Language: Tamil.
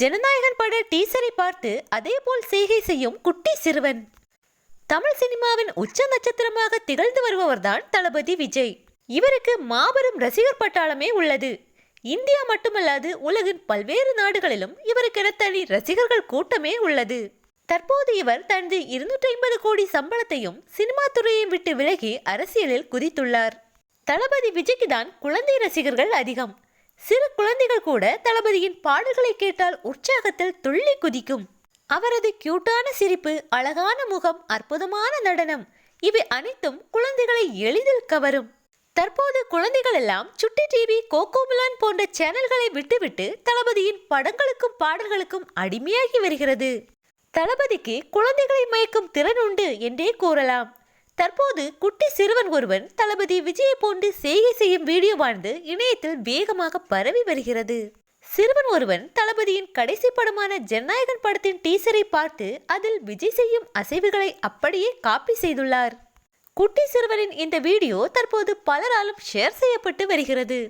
ஜனநாயகன் பட டீசரை பார்த்து அதேபோல் செய்கை செய்யும் குட்டி சிறுவன். தமிழ் சினிமாவின் உச்ச நட்சத்திரமாக திகழ்ந்து வருபவர்தான் தளபதி விஜய். இவருக்கு மாபெரும் ரசிகர் பட்டாளமே உள்ளது. இந்தியா மட்டுமல்லாது உலகின் பல்வேறு நாடுகளிலும் இவருக்கென தனி ரசிகர்கள் கூட்டமே உள்ளது. தற்போது இவர் தனது இருநூற்றி ஐம்பது கோடி சம்பளத்தையும் சினிமா துறையையும் விட்டு விலகி அரசியலில் குதித்துள்ளார். தளபதி விஜய்க்கு தான் குழந்தை ரசிகர்கள் அதிகம். சிறு குழந்தைகள் கூட தளபதியின் பாடல்களை கேட்டால் உற்சாகத்தில் துள்ளி குதிக்கும். அவரது கியூட்டான சிரிப்பு அழகான முகம் அற்புதமான நடனம் இவை அனைத்தும் குழந்தைகளை எளிதில் கவரும். தற்போது குழந்தைகள் எல்லாம் சுட்டி டிவி கோகோமிலான் போன்ற சேனல்களை விட்டுவிட்டு தளபதியின் படங்களுக்கும் பாடல்களுக்கும் அடிமையாகி வருகிறது. தளபதிக்கு குழந்தைகளை மயக்கும் திறன் உண்டு என்றே கூறலாம். தற்போது குட்டி சிறுவன் ஒருவன் தளபதி விஜயை போன்று செய்கை செய்யும் வீடியோ வாழ்ந்து இணையத்தில் வேகமாக பரவி வருகிறது. சிறுவன் ஒருவன் தளபதியின் கடைசி படமான ஜனநாயகன் படத்தின் டீசரை பார்த்து அதில் விஜய் செய்யும் அசைவுகளை அப்படியே காப்பி செய்துள்ளார். குட்டி சிறுவனின் இந்த வீடியோ தற்போது பலராலும் ஷேர் செய்யப்பட்டு வருகிறது.